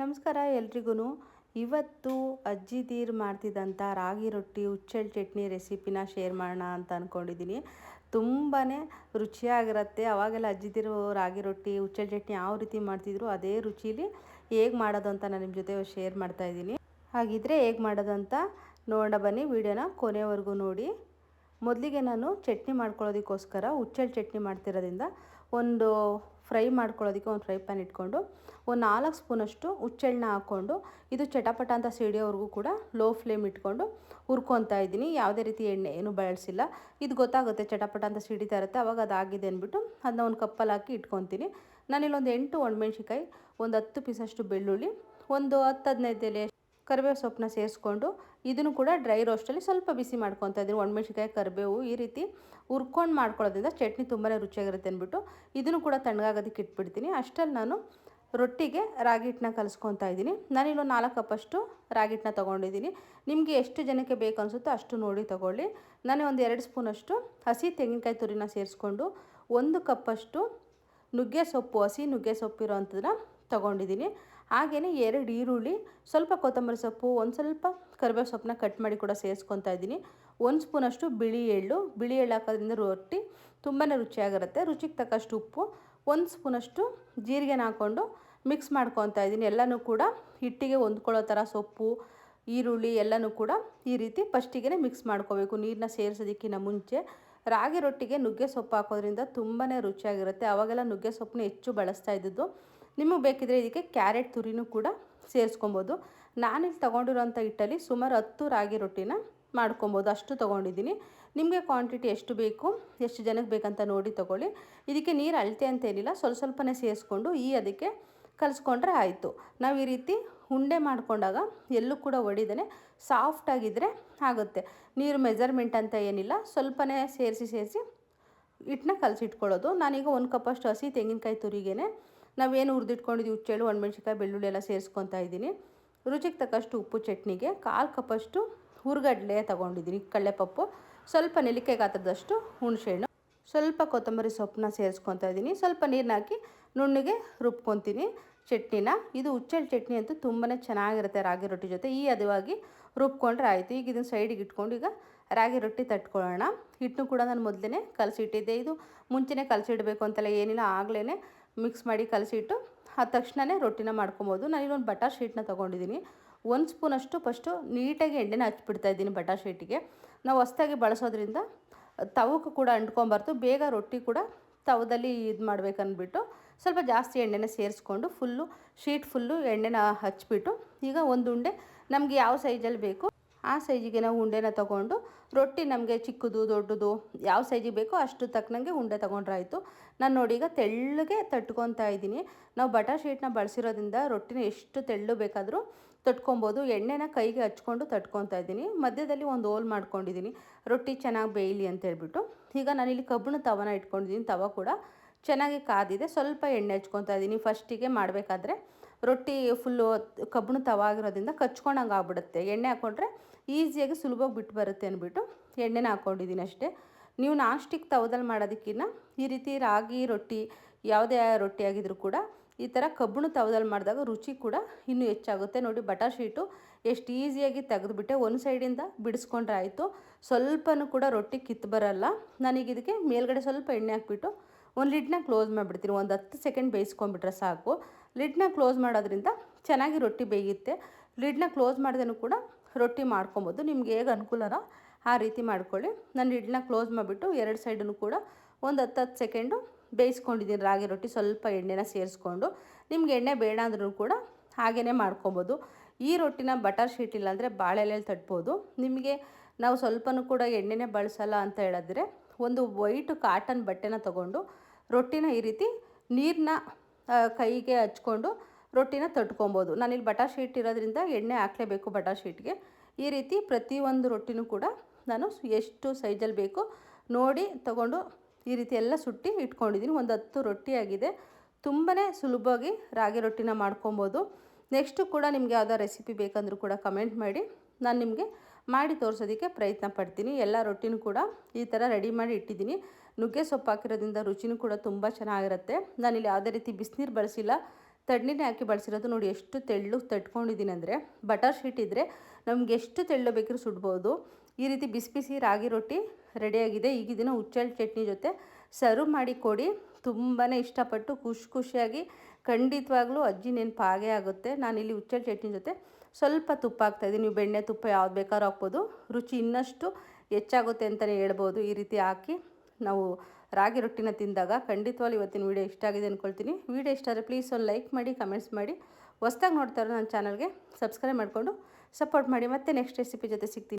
ನಮಸ್ಕಾರ ಎಲ್ರಿಗೂ ಇವತ್ತು ಅಜ್ಜಿದೀರು ಮಾಡ್ತಿದ್ದಂಥ ರಾಗಿ ರೊಟ್ಟಿ ಹುಚ್ಚೆಳ್ಳು ಚಟ್ನಿ ರೆಸಿಪಿನ ಶೇರ್ ಮಾಡೋಣ ಅಂತ ಅಂದ್ಕೊಂಡಿದ್ದೀನಿ ತುಂಬಾ ರುಚಿಯಾಗಿರುತ್ತೆ. ಅವಾಗೆಲ್ಲ ಅಜ್ಜಿದಿರು ರಾಗಿ ರೊಟ್ಟಿ ಹುಚ್ಚೆಳ್ಳು ಚಟ್ನಿ ಯಾವ ರೀತಿ ಮಾಡ್ತಿದ್ರು ಅದೇ ರುಚೀಲಿ ಹೇಗೆ ಮಾಡೋದು ಅಂತ ನಾನು ನಿಮ್ಮ ಜೊತೆ ಶೇರ್ ಮಾಡ್ತಾ ಇದ್ದೀನಿ. ಹಾಗಿದ್ರೆ ಹೇಗೆ ಮಾಡೋದಂತ ನೋಡೋಣ ಬನ್ನಿ. ವಿಡಿಯೋನ ಕೊನೆವರೆಗೂ ನೋಡಿ. ಮೊದಲಿಗೆ ನಾನು ಚಟ್ನಿ ಮಾಡ್ಕೊಳ್ಳೋದಕ್ಕೋಸ್ಕರ ಹುಚ್ಚೆಳ್ಳು ಚಟ್ನಿ ಮಾಡ್ತಿರೋದ್ರಿಂದ ಒಂದು ಫ್ರೈ ಮಾಡ್ಕೊಳ್ಳೋದಕ್ಕೆ ಒಂದು ಫ್ರೈ ಪ್ಯಾನ್ ಇಟ್ಕೊಂಡು ಒಂದು ನಾಲ್ಕು ಸ್ಪೂನಷ್ಟು ಹುಚ್ಚೆಳ್ಳನ್ನ ಹಾಕ್ಕೊಂಡು ಇದು ಚಟಪಟ ಅಂತ ಸಿಡಿಯೋವರೆಗೂ ಕೂಡ ಲೋ ಫ್ಲೇಮ್ ಇಟ್ಕೊಂಡು ಹುರ್ಕೊತಾ ಇದ್ದೀನಿ. ಯಾವುದೇ ರೀತಿ ಎಣ್ಣೆ ಏನು ಬಳಸಿಲ್ಲ. ಇದು ಗೊತ್ತಾಗುತ್ತೆ ಚಟಪಟ ಅಂತ ಸಿಡಿತಾ ಇರುತ್ತೆ. ಅವಾಗ ಅದಾಗಿದೆ ಅಂದ್ಬಿಟ್ಟು ಅದನ್ನ ಒಂದು ಕಪ್ಪಲ್ಲಿ ಹಾಕಿ ಇಟ್ಕೊತೀನಿ. ನಾನಿಲ್ಲೊಂದು ಎಂಟು ಒಣಮೆಣ್ಸಿಕಾಯಿ ಒಂದು ಹತ್ತು ಪೀಸಷ್ಟು ಬೆಳ್ಳುಳ್ಳಿ, ಒಂದು ಹತ್ತು ಹದಿನೈದು ಎಲೆ ಕರಿಬೇವು ಸೊಪ್ಪನ್ನ ಸೇರಿಸ್ಕೊಂಡು ಇದನ್ನು ಕೂಡ ಡ್ರೈ ರೋಸ್ಟಲ್ಲಿ ಸ್ವಲ್ಪ ಬಿಸಿ ಮಾಡ್ಕೊತ ಇದ್ದೀನಿ. ಒಣಮೆಣ್ಸಿಕಾಯಿ ಕರಿಬೇವು ಈ ರೀತಿ ಹುರ್ಕೊಂಡು ಮಾಡ್ಕೊಳ್ಳೋದ್ರಿಂದ ಚಟ್ನಿ ತುಂಬಾ ರುಚಿಯಾಗಿರುತ್ತೆ ಅಂದ್ಬಿಟ್ಟು ಇದನ್ನು ಕೂಡ ತಣ್ಣಗಾಗೋದಕ್ಕೆ ಇಟ್ಬಿಡ್ತೀನಿ. ಅಷ್ಟರಲ್ಲಿ ನಾನು ರೊಟ್ಟಿಗೆ ರಾಗಿ ಹಿಟ್ಟನ್ನ ಕಲಿಸ್ಕೊತಾ ಇದ್ದೀನಿ. ನಾನಿಲ್ಲೊಂದು ನಾಲ್ಕು ಕಪ್ಪಷ್ಟು ರಾಗಿ ಹಿಟ್ಟನ್ನ ತೊಗೊಂಡಿದ್ದೀನಿ. ನಿಮಗೆ ಎಷ್ಟು ಜನಕ್ಕೆ ಬೇಕು ಅನಿಸುತ್ತೋ ಅಷ್ಟು ನೋಡಿ ತೊಗೊಳ್ಳಿ. ನಾನು ಒಂದು ಎರಡು ಸ್ಪೂನಷ್ಟು ಹಸಿ ತೆಂಗಿನಕಾಯಿ ತುರಿನ ಸೇರಿಸ್ಕೊಂಡು ಒಂದು ಕಪ್ಪಷ್ಟು ನುಗ್ಗೆ ಸೊಪ್ಪು, ಹಸಿ ನುಗ್ಗೆ ಸೊಪ್ಪು ಇರೋ ಅಂಥದ್ದನ್ನ ತೊಗೊಂಡಿದ್ದೀನಿ. ಹಾಗೆಯೇ ಎರಡು ಈರುಳ್ಳಿ, ಸ್ವಲ್ಪ ಕೊತ್ತಂಬರಿ ಸೊಪ್ಪು, ಒಂದು ಸ್ವಲ್ಪ ಕರಿಬೇವು ಸೊಪ್ಪನ್ನ ಕಟ್ ಮಾಡಿ ಕೂಡ ಸೇರಿಸ್ಕೊತಾ ಇದ್ದೀನಿ. ಒಂದು ಸ್ಪೂನಷ್ಟು ಬಿಳಿ ಎಳ್ಳು. ಬಿಳಿ ಎಳ್ಳು ಹಾಕೋದ್ರಿಂದ ರೊಟ್ಟಿ ತುಂಬಾ ರುಚಿಯಾಗಿರುತ್ತೆ. ರುಚಿಗೆ ತಕ್ಕಷ್ಟು ಉಪ್ಪು, ಒಂದು ಸ್ಪೂನಷ್ಟು ಜೀರಿಗೆನ ಹಾಕ್ಕೊಂಡು ಮಿಕ್ಸ್ ಮಾಡ್ಕೊತಾ ಇದ್ದೀನಿ. ಎಲ್ಲನೂ ಕೂಡ ಹಿಟ್ಟಿಗೆ ಹೊಂದ್ಕೊಳ್ಳೋ ಥರ ಸೊಪ್ಪು, ಈರುಳ್ಳಿ ಎಲ್ಲನೂ ಕೂಡ ಈ ರೀತಿ ಫಸ್ಟಿಗೆ ಮಿಕ್ಸ್ ಮಾಡ್ಕೋಬೇಕು. ನೀರನ್ನ ಸೇರಿಸೋದಕ್ಕಿಂತ ಮುಂಚೆ. ರಾಗಿ ರೊಟ್ಟಿಗೆ ನುಗ್ಗೆ ಸೊಪ್ಪು ಹಾಕೋದ್ರಿಂದ ತುಂಬಾ ರುಚಿಯಾಗಿರುತ್ತೆ. ಅವಾಗೆಲ್ಲ ನುಗ್ಗೆ ಸೊಪ್ಪನ್ನ ಹೆಚ್ಚು ಬಳಸ್ತಾ ಇದ್ದದ್ದು. ನಿಮಗೆ ಬೇಕಿದ್ರೆ ಇದಕ್ಕೆ ಕ್ಯಾರೆಟ್ ತುರಿನೂ ಕೂಡ ಸೇರಿಸ್ಕೊಬೋದು. ನಾನಿಲ್ಲಿ ತೊಗೊಂಡಿರೋಂಥ ಹಿಟ್ಟಲ್ಲಿ ಸುಮಾರು ಹತ್ತು ರಾಗಿ ರೊಟ್ಟಿನ ಮಾಡ್ಕೊಬೋದು. ಅಷ್ಟು ತೊಗೊಂಡಿದ್ದೀನಿ. ನಿಮಗೆ ಕ್ವಾಂಟಿಟಿ ಎಷ್ಟು ಬೇಕು, ಎಷ್ಟು ಜನಕ್ಕೆ ಬೇಕಂತ ನೋಡಿ ತೊಗೊಳ್ಳಿ. ಇದಕ್ಕೆ ನೀರು ಅಳತೆ ಅಂತೇನಿಲ್ಲ ಸ್ವಲ್ಪ ಸ್ವಲ್ಪನೇ ಸೇರಿಸ್ಕೊಂಡು ಈ ಅದಕ್ಕೆ ಕಲಿಸ್ಕೊಂಡ್ರೆ ಆಯಿತು. ನಾವು ಈ ರೀತಿ ಉಂಡೆ ಮಾಡಿಕೊಂಡಾಗ ಎಲ್ಲೂ ಕೂಡ ಒಡಿದೇ ಸಾಫ್ಟಾಗಿದ್ದರೆ ಆಗುತ್ತೆ. ನೀರು ಮೆಜರ್ಮೆಂಟ್ ಅಂತ ಏನಿಲ್ಲ, ಸ್ವಲ್ಪನೇ ಸೇರಿಸಿ ಸೇರಿಸಿ ಹಿಟ್ಟನ್ನ ಕಲಸಿಟ್ಕೊಳ್ಳೋದು. ನಾನೀಗ ಒಂದು ಕಪ್ಪಷ್ಟು ಹಸಿ ತೆಂಗಿನಕಾಯಿ ತುರಿಗೇನೆ ನಾವೇನು ಹುರಿದಿಟ್ಕೊಂಡಿದ್ದೀವಿ ಹುಚ್ಚೆಳ್ಳು ಒಣಮೆಣ್ಸಿಕಾಯಿ ಬೆಳ್ಳುಳ್ಳಿ ಎಲ್ಲ ಸೇರಿಸ್ಕೊತಾ ಇದ್ದೀನಿ. ರುಚಿಗೆ ತಕ್ಕಷ್ಟು ಉಪ್ಪು, ಚಟ್ನಿಗೆ ಕಾಲು ಕಪ್ಪಷ್ಟು ಹುರ್ಗಡ್ಲೆ ತೊಗೊಂಡಿದ್ದೀನಿ ಕಡಲೆಪಪ್ಪು ಸ್ವಲ್ಪ ನೆಲ್ಲಿಕಾಯಿ ಗಾತ್ರದಷ್ಟು ಹುಣಸೆಹಣ್ಣು. ಸ್ವಲ್ಪ ಕೊತ್ತಂಬರಿ ಸೊಪ್ಪನ್ನ ಸೇರಿಸ್ಕೊತಾ ಇದ್ದೀನಿ. ಸ್ವಲ್ಪ ನೀರನ್ನ ಹಾಕಿ ನುಣ್ಣಗೆ ರುಬ್ಕೊತೀನಿ ಚಟ್ನಿನ. ಇದು ಹುಚ್ಚೆಳ್ಳು ಚಟ್ನಿ ಅಂತೂ ತುಂಬಾ ಚೆನ್ನಾಗಿರುತ್ತೆ ರಾಗಿ ರೊಟ್ಟಿ ಜೊತೆ. ಈ ಅದವಾಗಿ ರುಬ್ಕೊಂಡ್ರೆ ಆಯಿತು. ಈಗ ಇದನ್ನು ಸೈಡಿಗೆ ಇಟ್ಕೊಂಡು ಈಗ ರಾಗಿ ರೊಟ್ಟಿ ತಟ್ಕೊಳ್ಳೋಣ. ಹಿಟ್ಟನ್ನು ಕೂಡ ನಾನು ಮೊದಲೇ ಕಲಸಿಟ್ಟಿದ್ದೆ. ಇದು ಮುಂಚೆನೇ ಕಲಸಿಡಬೇಕು ಅಂತೆಲ್ಲ ಏನಿಲ್ಲ. ಆಗಲೇ ಮಿಕ್ಸ್ ಮಾಡಿ ಕಲಸಿಟ್ಟು ಆ ತಕ್ಷಣವೇ ರೊಟ್ಟಿನ ಮಾಡ್ಕೊಬೋದು. ನಾನಿಲ್ಲೊಂದು ಬಟಾರ್ ಶೀಟ್ನ ತೊಗೊಂಡಿದ್ದೀನಿ ಒಂದು ಸ್ಪೂನಷ್ಟು ಫಸ್ಟು ನೀಟಾಗಿ ಎಣ್ಣೆನ ಹಚ್ಚಿಬಿಡ್ತಾ ಇದ್ದೀನಿ ಬಟಾರ್ ಶೀಟಿಗೆ ನಾವು ಹೊಸ್ದಾಗಿ ಬಳಸೋದ್ರಿಂದ ತವಕ್ಕೆ ಕೂಡ ಅಂಟ್ಕೊಂಬಾರ್ದು. ಬೇಗ ರೊಟ್ಟಿ ಕೂಡ ತವದಲ್ಲಿ ಇದು ಮಾಡ್ಬೇಕನ್ಬಿಟ್ಟು ಸ್ವಲ್ಪ ಜಾಸ್ತಿ ಎಣ್ಣೆನ ಸೇರಿಸ್ಕೊಂಡು ಫುಲ್ಲು ಶೀಟ್ ಫುಲ್ಲು ಎಣ್ಣೆನ ಹಚ್ಬಿಟ್ಟು ಈಗ ಒಂದು ಉಂಡೆ ನಮಗೆ ಯಾವ ಸೈಜಲ್ಲಿ ಬೇಕು ಆ ಸೈಜಿಗೆ ನಾವು ಉಂಡೆನ ತಗೊಂಡು ರೊಟ್ಟಿ ನಮಗೆ ಚಿಕ್ಕದು ದೊಡ್ಡದು ಯಾವ ಸೈಜಿಗೆ ಬೇಕೋ ಅಷ್ಟು ತಕ್ಕನಂಗೆ ಉಂಡೆ ತೊಗೊಂಡ್ರೆ ಆಯಿತು. ನಾನು ನೋಡಿ ಈಗ ತೆಳ್ಳಗೆ ತಟ್ಕೊತಾ ಇದ್ದೀನಿ. ನಾವು ಬಟರ್ ಶೀಟ್ನ ಬಳಸಿರೋದ್ರಿಂದ ರೊಟ್ಟಿನ ಎಷ್ಟು ತೆಳ್ಳು ಬೇಕಾದರೂ ತಟ್ಕೊಬೋದು. ಎಣ್ಣೆನ ಕೈಗೆ ಹಚ್ಕೊಂಡು ತಟ್ಕೊತಾ ಇದ್ದೀನಿ. ಮಧ್ಯದಲ್ಲಿ ಒಂದು ಹೋಲ್ ಮಾಡ್ಕೊಂಡಿದ್ದೀನಿ. ರೊಟ್ಟಿ ಚೆನ್ನಾಗಿ ಬೇಯಲಿ ಅಂತ ಹೇಳ್ಬಿಟ್ಟು. ಈಗ ನಾನಿಲ್ಲಿ ಕಬ್ಬಣ ತವನ ಇಟ್ಕೊಂಡಿದ್ದೀನಿ. ತವ ಕೂಡ ಚೆನ್ನಾಗಿ ಕಾದಿದೆ. ಸ್ವಲ್ಪ ಎಣ್ಣೆ ಹಚ್ಕೊತಾ ಇದ್ದೀನಿ. ಫಸ್ಟಿಗೆ ಮಾಡಬೇಕಾದ್ರೆ ರೊಟ್ಟಿ ಫುಲ್ಲು ಕಬ್ಬಣ ತವ ಆಗಿರೋದ್ರಿಂದ ಕಚ್ಕೊಂಡಂಗೆ ಆಗ್ಬಿಡುತ್ತೆ. ಎಣ್ಣೆ ಹಾಕ್ಕೊಂಡ್ರೆ ಈಸಿಯಾಗಿ ಸುಲಭವಾಗಿ ಬಿಟ್ಟು ಬರುತ್ತೆ ಅಂದ್ಬಿಟ್ಟು ಎಣ್ಣೆನ ಹಾಕ್ಕೊಂಡಿದ್ದೀನಿ ಅಷ್ಟೇ. ನೀವು ನಾನ್ ಸ್ಟಿಕ್ ತವದಲ್ಲಿ ಮಾಡೋದಕ್ಕಿಂತ ಈ ರೀತಿ ರಾಗಿ ರೊಟ್ಟಿ, ಯಾವುದೇ ರೊಟ್ಟಿ ಆಗಿದ್ರೂ ಕೂಡ ಈ ಥರ ಕಬ್ಬಣ ತವದಲ್ಲಿ ಮಾಡಿದಾಗ ರುಚಿ ಕೂಡ ಇನ್ನೂ ಹೆಚ್ಚಾಗುತ್ತೆ. ನೋಡಿ ಬಟರ್ ಶೀಟು ಎಷ್ಟು ಈಸಿಯಾಗಿ ತೆಗೆದುಬಿಟ್ಟೆ. ಒಂದು ಸೈಡಿಂದ ಬಿಡಿಸ್ಕೊಂಡ್ರೆ ಆಯಿತು. ಸ್ವಲ್ಪನೂ ಕೂಡ ರೊಟ್ಟಿ ಕಿತ್ತು ಬರಲ್ಲ. ನನಗೆ ಇದಕ್ಕೆ ಮೇಲ್ಗಡೆ ಸ್ವಲ್ಪ ಎಣ್ಣೆ ಹಾಕ್ಬಿಟ್ಟು ಒಂದು ಲಿಡ್ನ ಕ್ಲೋಸ್ ಮಾಡಿಬಿಡ್ತೀನಿ. ಒಂದು ಹತ್ತು ಸೆಕೆಂಡ್ ಬೇಯಿಸ್ಕೊಂಡ್ಬಿಟ್ರೆ ಸಾಕು. ಲಿಡ್ನ ಕ್ಲೋಸ್ ಮಾಡೋದ್ರಿಂದ ಚೆನ್ನಾಗಿ ರೊಟ್ಟಿ ಬೇಯುತ್ತೆ. ಲಿಡ್ನ ಕ್ಲೋಸ್ ಮಾಡ್ದೇನೂ ಕೂಡ ರೊಟ್ಟಿ ಮಾಡ್ಕೊಬೋದು. ನಿಮ್ಗೆ ಹೇಗೆ ಅನುಕೂಲನೋ ಆ ರೀತಿ ಮಾಡ್ಕೊಳ್ಳಿ. ನಾನು ಲಿಡ್ನ ಕ್ಲೋಸ್ ಮಾಡಿಬಿಟ್ಟು ಎರಡು ಸೈಡನ್ನು ಕೂಡ ಒಂದು ಹತ್ತು ಹತ್ತು ಸೆಕೆಂಡು ಬೇಯಿಸ್ಕೊಂಡಿದ್ದೀನಿ. ರಾಗಿ ರೊಟ್ಟಿ ಸ್ವಲ್ಪ ಎಣ್ಣೆನ ಸೇರಿಸ್ಕೊಂಡು ನಿಮ್ಗೆ ಎಣ್ಣೆ ಬೇಡ ಅಂದ್ರೂ ಕೂಡ ಹಾಗೇ ಮಾಡ್ಕೊಬೋದು. ಈ ರೊಟ್ಟಿನ ಬಟರ್ ಶೀಟ್ ಇಲ್ಲಾಂದರೆ ಬಾಳೆಲೆಯಲ್ಲಿ ತಟ್ಬೋದು. ನಿಮಗೆ ನಾವು ಸ್ವಲ್ಪನೂ ಕೂಡ ಎಣ್ಣೆನೇ ಬಳಸಲ್ಲ ಅಂತ ಹೇಳಿದ್ರೆ ಒಂದು ವೈಟ್ ಕಾಟನ್ ಬಟ್ಟೆನ ತಗೊಂಡು ರೊಟ್ಟಿನ ಈ ರೀತಿ ನೀರನ್ನ ಕೈಗೆ ಹಚ್ಕೊಂಡು ರೊಟ್ಟಿನ ತಟ್ಕೊಬೋದು. ನಾನಿಲ್ಲಿ ಬಟಾ ಶೀಟ್ ಇರೋದ್ರಿಂದ ಎಣ್ಣೆ ಹಾಕಲೇಬೇಕು ಬಟಾ ಶೀಟ್ಗೆ. ಈ ರೀತಿ ಪ್ರತಿಯೊಂದು ರೊಟ್ಟಿನೂ ಕೂಡ ನಾನು ಎಷ್ಟು ಸೈಜಲ್ಲಿ ಬೇಕು ನೋಡಿ ತಗೊಂಡು ಈ ರೀತಿ ಎಲ್ಲ ಸುಟ್ಟಿ ಇಟ್ಕೊಂಡಿದ್ದೀನಿ. ಒಂದು ಹತ್ತು ರೊಟ್ಟಿ ಆಗಿದೆ. ತುಂಬಾ ಸುಲಭವಾಗಿ ರಾಗಿ ರೊಟ್ಟಿನ ಮಾಡ್ಕೊಬೋದು. ನೆಕ್ಸ್ಟು ಕೂಡ ನಿಮಗೆ ಯಾವುದೋ ರೆಸಿಪಿ ಬೇಕಂದರೂ ಕೂಡ ಕಮೆಂಟ್ ಮಾಡಿ. ನಾನು ನಿಮಗೆ ಮಾಡಿ ತೋರಿಸೋದಕ್ಕೆ ಪ್ರಯತ್ನ ಪಡ್ತೀನಿ. ಎಲ್ಲ ರೊಟ್ಟಿನೂ ಕೂಡ ಈ ಥರ ರೆಡಿ ಮಾಡಿ ಇಟ್ಟಿದ್ದೀನಿ. ನುಗ್ಗೆ ಸೊಪ್ಪು ಹಾಕಿರೋದ್ರಿಂದ ರುಚಿನೂ ಕೂಡ ತುಂಬ ಚೆನ್ನಾಗಿರುತ್ತೆ. ನಾನಿಲ್ಲಿ ಯಾವುದೇ ರೀತಿ ಬಿಸಿನೀರು ಬಳಸಿಲ್ಲ. ತಣ್ಣೀರೇ ಹಾಕಿ ಬಳಸಿರೋದು ನೋಡಿ ಎಷ್ಟು ತೆಳ್ಳು ತಟ್ಕೊಂಡಿದ್ದೀನಿ ಅಂದರೆ. ಬಟರ್ ಶೀಟ್ ಇದ್ದರೆ ನಮ್ಗೆ ಎಷ್ಟು ತೆಳ್ಳು ಬೇಕಿದ್ರು ಸುಡ್ಬೋದು. ಈ ರೀತಿ ಬಿಸಿ ಬಿಸಿ ರಾಗಿ ರೊಟ್ಟಿ ರೆಡಿಯಾಗಿದೆ ಈಗ ಇದನ್ನು ಚಟ್ನಿ ಜೊತೆ ಸರ್ವ್ ಮಾಡಿ ಕೊಡಿ. ತುಂಬಾ ಇಷ್ಟಪಟ್ಟು ಖುಷಿ ಖುಷಿಯಾಗಿ ಖಂಡಿತವಾಗ್ಲೂ ಅಜ್ಜಿ ನೆನಪು ಆಗೇ ಆಗುತ್ತೆ. ನಾನಿಲ್ಲಿ ಹುಚ್ಚೆಳ್ಳು ಚಟ್ನಿ ಜೊತೆ ಸ್ವಲ್ಪ ತುಪ್ಪ ಹಾಕ್ತಾಯಿದ್ದೀನಿ ನೀವು ಬೆಣ್ಣೆ ತುಪ್ಪ ಯಾವ್ದು ಬೇಕಾದ್ರೂ ಹಾಕ್ಬೋದು. ರುಚಿ ಇನ್ನಷ್ಟು ಹೆಚ್ಚಾಗುತ್ತೆ ಅಂತಲೇ ಹೇಳ್ಬೋದು. ಈ ರೀತಿ ಹಾಕಿ ನಾವು ರಾಗಿ ರೊಟ್ಟಿನ ತಿಂದಾಗ ಖಂಡಿತವಾಗ್ಲೂ ಇವತ್ತಿನ ವೀಡಿಯೋ ಇಷ್ಟ ಆಗಿದೆ ಅಂದ್ಕೊಳ್ತೀನಿ ವೀಡಿಯೋ ಇಷ್ಟ ಆದರೆ ಪ್ಲೀಸ್ ಒಂದು ಲೈಕ್ ಮಾಡಿ ಕಮೆಂಟ್ಸ್ ಮಾಡಿ. ಹೊಸ್ದಾಗಿ ನೋಡ್ತಾ ಇರೋ ನನ್ನ ಚಾನಲ್ಗೆ ಸಬ್ಸ್ಕ್ರೈಬ್ ಮಾಡಿಕೊಂಡು ಸಪೋರ್ಟ್ ಮಾಡಿ. ಮತ್ತೆ ನೆಕ್ಸ್ಟ್ ರೆಸಿಪಿ ಜೊತೆ ಸಿಗ್ತೀನಿ.